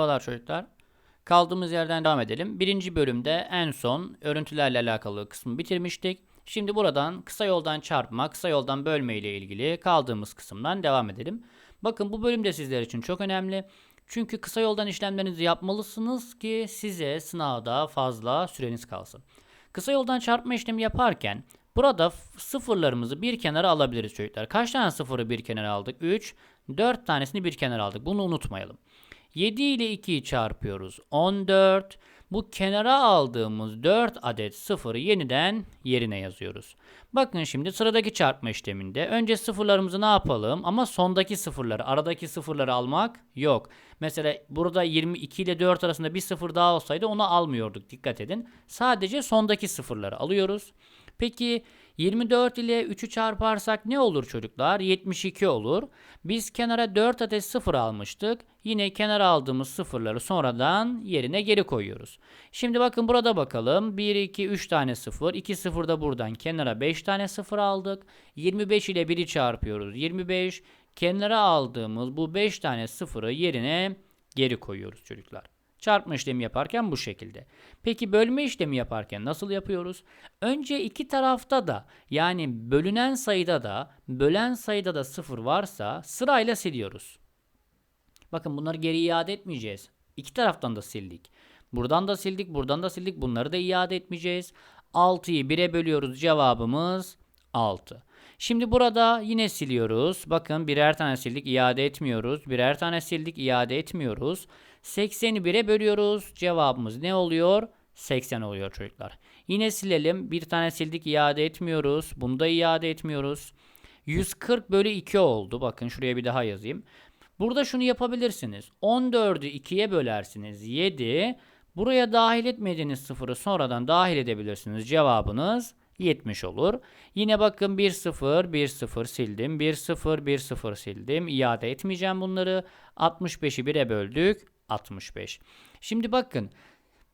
Merhabalar çocuklar. Kaldığımız yerden devam edelim. Birinci bölümde en son örüntülerle alakalı kısmı bitirmiştik. Şimdi buradan kısa yoldan çarpma, kısa yoldan bölme ile ilgili kaldığımız kısımdan devam edelim. Bakın bu bölüm de sizler için çok önemli. Çünkü kısa yoldan işlemlerinizi yapmalısınız ki size sınavda fazla süreniz kalsın. Kısa yoldan çarpma işlemi yaparken burada sıfırlarımızı bir kenara alabiliriz çocuklar. Kaç tane sıfırı bir kenara aldık? 3. 4 tanesini bir kenara aldık. Bunu unutmayalım. 7 ile 2'yi çarpıyoruz. 14. Bu kenara aldığımız 4 adet sıfırı yeniden yerine yazıyoruz. Bakın şimdi sıradaki çarpma işleminde önce sıfırlarımızı ne yapalım? Ama sondaki sıfırları, aradaki sıfırları almak yok. Mesela burada 22 ile 4 arasında bir sıfır daha olsaydı onu almıyorduk. Dikkat edin. Sadece sondaki sıfırları alıyoruz. Peki 24 ile 3'ü çarparsak ne olur çocuklar? 72 olur. Biz kenara 4 adet sıfır almıştık. Yine kenara aldığımız sıfırları sonradan yerine geri koyuyoruz. Şimdi bakın burada bakalım. 1, 2, 3 tane sıfır. 2 sıfır da buradan kenara 5 tane sıfır aldık. 25 ile 1'i çarpıyoruz. 25. Kenara aldığımız bu 5 tane sıfırı yerine geri koyuyoruz çocuklar. Çarpma işlemi yaparken bu şekilde. Peki bölme işlemi yaparken nasıl yapıyoruz? Önce iki tarafta da yani bölünen sayıda da bölen sayıda da sıfır varsa sırayla siliyoruz. Bakın bunları geri iade etmeyeceğiz. İki taraftan da sildik. Buradan da sildik, buradan da sildik. Bunları da iade etmeyeceğiz. 6'yı 1'e bölüyoruz. Cevabımız 6. Şimdi burada yine siliyoruz. Bakın birer tane sildik, iade etmiyoruz. Birer tane sildik, iade etmiyoruz. 80'i 1'e bölüyoruz. Cevabımız ne oluyor? 80 oluyor çocuklar. Yine silelim. Bir tane sildik, iade etmiyoruz. Bunu da iade etmiyoruz. 140 bölü 2 oldu. Bakın şuraya bir daha yazayım. Burada şunu yapabilirsiniz. 14'ü 2'ye bölersiniz. 7. Buraya dahil etmediğiniz sıfırı sonradan dahil edebilirsiniz. Cevabınız 70 olur. Yine bakın 1 0 1 0 sildim. 1 0 1 0 sildim. İade etmeyeceğim bunları. 65'i 1'e böldük. 65. Şimdi bakın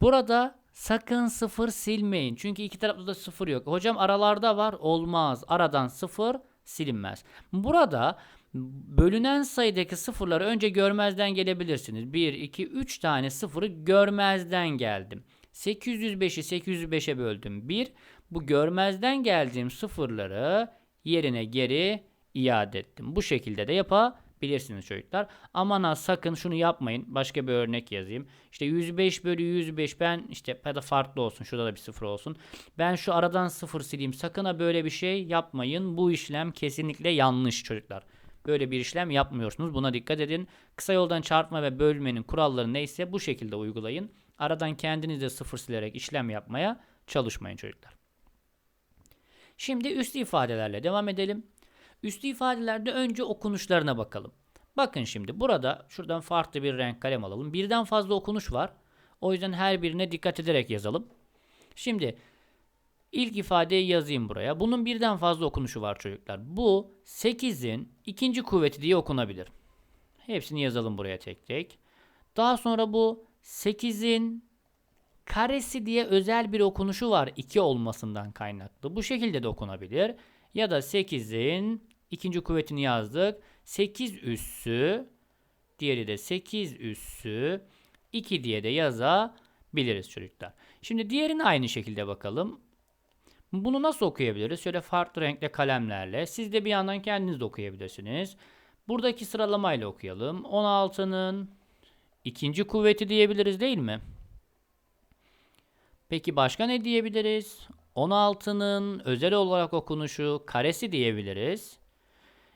Burada sakın sıfır silmeyin. Çünkü iki tarafta da sıfır yok. Hocam aralarda var. Olmaz. Aradan sıfır silinmez. Burada bölünen sayıdaki sıfırları önce görmezden gelebilirsiniz. 1, 2, 3 tane sıfırı görmezden geldim. 805'i 805'e böldüm. 1. Bu görmezden geldiğim sıfırları yerine geri iade ettim. Bu şekilde de yapabilirsiniz çocuklar. Aman ha sakın şunu yapmayın. Başka bir örnek yazayım. İşte 105 bölü 105 ben işte ya da farklı olsun. Şurada da bir sıfır olsun. Ben şu aradan sıfır sileyim. Sakın ha böyle bir şey yapmayın. Bu işlem kesinlikle yanlış çocuklar. Böyle bir işlem yapmıyorsunuz. Buna dikkat edin. Kısa yoldan çarpma ve bölmenin kuralları neyse bu şekilde uygulayın. Aradan kendiniz de sıfır silerek işlem yapmaya çalışmayın çocuklar. Şimdi üslü ifadelerle devam edelim. Üslü ifadelerde önce okunuşlarına bakalım. Bakın şimdi burada şuradan farklı bir renk kalem alalım. Birden fazla okunuş var. O yüzden her birine dikkat ederek yazalım. Şimdi ilk ifadeyi yazayım buraya. Bunun birden fazla okunuşu var çocuklar. Bu 8'in ikinci kuvveti diye okunabilir. Hepsini yazalım buraya tek tek. Daha sonra bu 8'in karesi diye özel bir okunuşu var 2 olmasından kaynaklı. Bu şekilde de okunabilir. Ya da 8'in ikinci kuvvetini yazdık. 8 üssü diğeri de 8 üssü 2 diye de yazabiliriz çocuklar. Şimdi diğerini aynı şekilde bakalım. Bunu nasıl okuyabiliriz? Şöyle farklı renkli kalemlerle. Siz de bir yandan kendiniz de okuyabilirsiniz. Buradaki sıralamayla okuyalım. 16'nın ikinci kuvveti diyebiliriz değil mi? Peki başka ne diyebiliriz? 16'nın özel olarak okunuşu karesi diyebiliriz.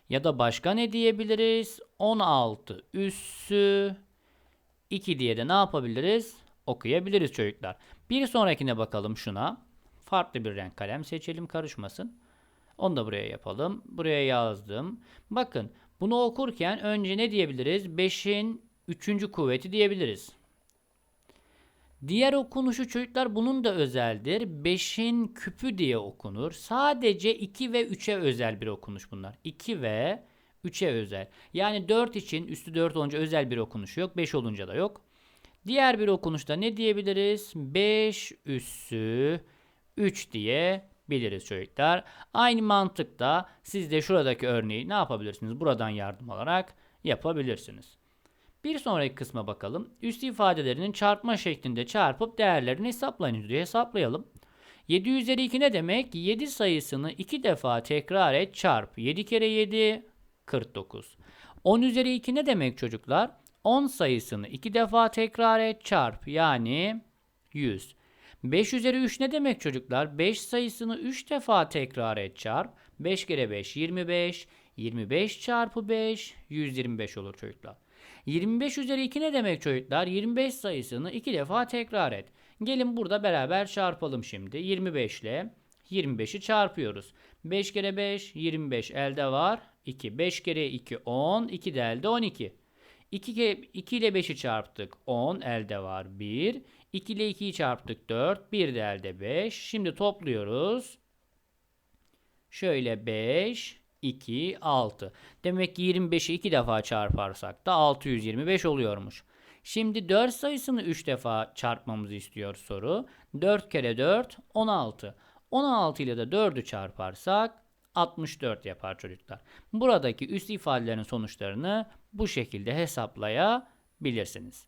Ya da başka ne diyebiliriz? 16 üssü 2 diye de ne yapabiliriz? Okuyabiliriz çocuklar. Bir sonrakine bakalım şuna. Farklı bir renk kalem seçelim karışmasın. Onu da buraya yapalım. Buraya yazdım. Bakın bunu okurken önce ne diyebiliriz? 5'in 3. kuvveti diyebiliriz. Diğer okunuşu çocuklar bunun da özeldir. 5'in küpü diye okunur. Sadece 2 ve 3'e özel bir okunuş bunlar. 2 ve 3'e özel. Yani 4 için üstü 4 olunca özel bir okunuş yok. 5 olunca da yok. Diğer bir okunuşta ne diyebiliriz? 5 üssü 3 diye biliriz çocuklar. Aynı mantıkta siz de şuradaki örneği ne yapabilirsiniz? Buradan yardım alarak yapabilirsiniz. Bir sonraki kısma bakalım. Üst ifadelerinin çarpma şeklinde çarpıp değerlerini hesaplayın diye hesaplayalım. 7 üzeri 2 ne demek? 7 sayısını 2 defa tekrar et çarp. 7 kere 7 49. 10 üzeri 2 ne demek çocuklar? 10 sayısını 2 defa tekrar et çarp. Yani 100. 5 üzeri 3 ne demek çocuklar? 5 sayısını 3 defa tekrar et çarp. 5 kere 5 25. 25 çarpı 5 125 olur çocuklar. 25 üzeri 2 ne demek çocuklar? 25 sayısını 2 defa tekrar et. Gelin burada beraber çarpalım şimdi. 25 ile 25'i çarpıyoruz. 5 kere 5 25 elde var. 2. 5 kere 2 10. 2 de elde 12. 2, kere, 2 ile 5'i çarptık. 10 elde var 1. 2 ile 2'yi çarptık 4. 1 de elde 5. Şimdi topluyoruz. Şöyle 5, 2, 6. Demek ki 25'i 2 defa çarparsak da 625 oluyormuş. Şimdi 4 sayısını 3 defa çarpmamızı istiyor soru. 4 kere 4 16. 16 ile de 4'ü çarparsak 64 yapar çocuklar. Buradaki üst ifadelerin sonuçlarını bu şekilde hesaplayabilirsiniz.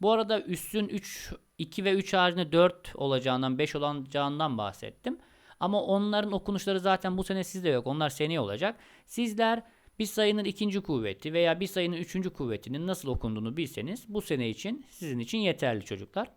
Bu arada üssün 3, 2 ve 3 haricinde 4 olacağından 5 olacağından bahsettim. Ama onların okunuşları zaten bu sene sizde yok. Onlar seneye olacak. Sizler bir sayının ikinci kuvveti veya bir sayının üçüncü kuvvetinin nasıl okunduğunu bilseniz bu sene için sizin için yeterli çocuklar.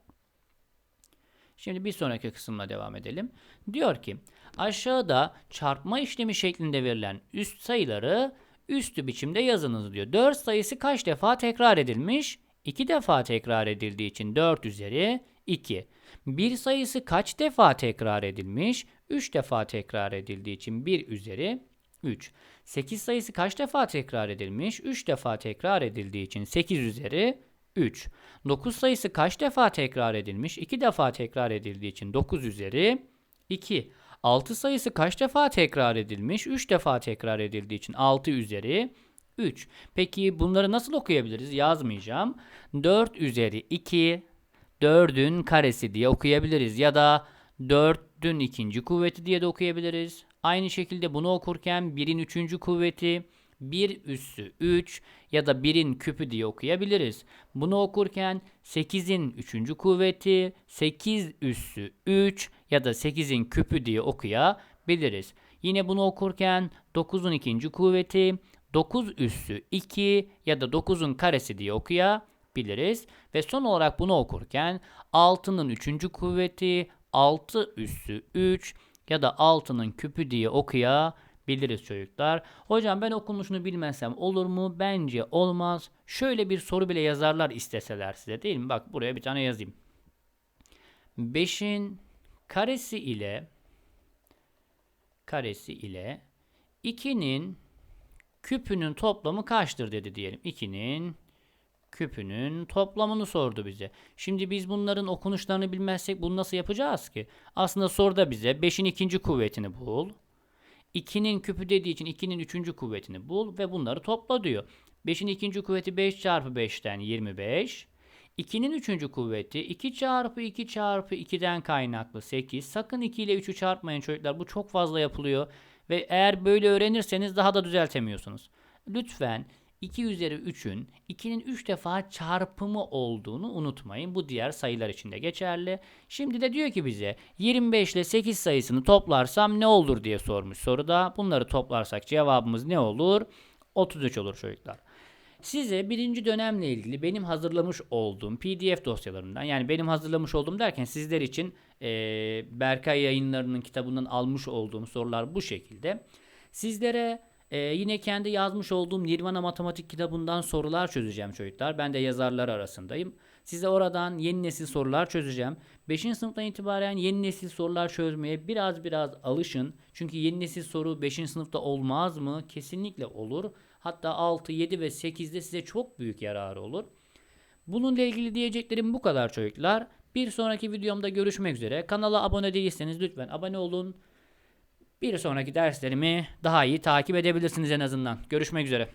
Şimdi bir sonraki kısımla devam edelim. Diyor ki aşağıda çarpma işlemi şeklinde verilen üst sayıları üstü biçimde yazınız diyor. 4 sayısı kaç defa tekrar edilmiş? 2 defa tekrar edildiği için 4 üzeri 2. Bir sayısı kaç defa tekrar edilmiş? 3 defa tekrar edildiği için 1 üzeri 3. 8 sayısı kaç defa tekrar edilmiş? 3 defa tekrar edildiği için 8 üzeri 3. 9 sayısı kaç defa tekrar edilmiş? 2 defa tekrar edildiği için 9 üzeri 2. 6 sayısı kaç defa tekrar edilmiş? 3 defa tekrar edildiği için 6 üzeri 3. Peki bunları nasıl okuyabiliriz? Yazmayacağım. 4 üzeri 2 4'ün karesi diye okuyabiliriz. Ya da 4'ün ikinci kuvveti diye de okuyabiliriz. Aynı şekilde bunu okurken 1'in üçüncü kuvveti 1 üssü 3 ya da 1'in küpü diye okuyabiliriz. Bunu okurken 8'in üçüncü kuvveti 8 üssü 3 ya da 8'in küpü diye okuyabiliriz. Yine bunu okurken 9'un ikinci kuvveti 9 üssü 2 ya da 9'un karesi diye okuyabiliriz. Ve son olarak bunu okurken 6'nın üçüncü kuvveti 6 üssü 3 ya da 6'nın küpü diye okuyabiliriz çocuklar. Hocam ben okunuşunu bilmezsem olur mu? Bence olmaz. Şöyle bir soru bile yazarlar isteseler size değil mi? Bak buraya bir tane yazayım. 5'in karesi ile karesi ile 2'nin küpünün toplamı kaçtır dedi diyelim. 2'nin küpünün toplamını sordu bize. Şimdi biz bunların okunuşlarını bilmezsek bunu nasıl yapacağız ki? Aslında soruda bize 5'in ikinci kuvvetini bul. 2'nin küpü dediği için 2'nin üçüncü kuvvetini bul ve bunları topla diyor. 5'in ikinci kuvveti 5 çarpı 5'ten 25. 2'nin üçüncü kuvveti 2 çarpı 2 çarpı 2'den kaynaklı 8. Sakın 2 ile 3'ü çarpmayın çocuklar. Bu çok fazla yapılıyor. Ve eğer böyle öğrenirseniz daha da düzeltemiyorsunuz. Lütfen 2 üzeri 3'ün 2'nin 3 defa çarpımı olduğunu unutmayın. Bu diğer sayılar için de geçerli. Şimdi de diyor ki bize 25 ile 8 sayısını toplarsam ne olur diye sormuş soruda. Bunları toplarsak cevabımız ne olur? 33 olur çocuklar. Size birinci dönemle ilgili benim hazırlamış olduğum PDF dosyalarımdan yani benim hazırlamış olduğum derken sizler için e, Berkay yayınlarının kitabından almış olduğum sorular bu şekilde. Sizlere ee, yine kendi yazmış olduğum Nirvana Matematik kitabından sorular çözeceğim çocuklar. Ben de yazarlar arasındayım. Size oradan yeni nesil sorular çözeceğim. 5. sınıftan itibaren yeni nesil sorular çözmeye biraz biraz alışın. Çünkü yeni nesil soru 5. sınıfta olmaz mı? Kesinlikle olur. Hatta 6, 7 ve 8'de size çok büyük yararı olur. Bununla ilgili diyeceklerim bu kadar çocuklar. Bir sonraki videomda görüşmek üzere. Kanala abone değilseniz lütfen abone olun. Bir sonraki derslerimi daha iyi takip edebilirsiniz en azından. Görüşmek üzere.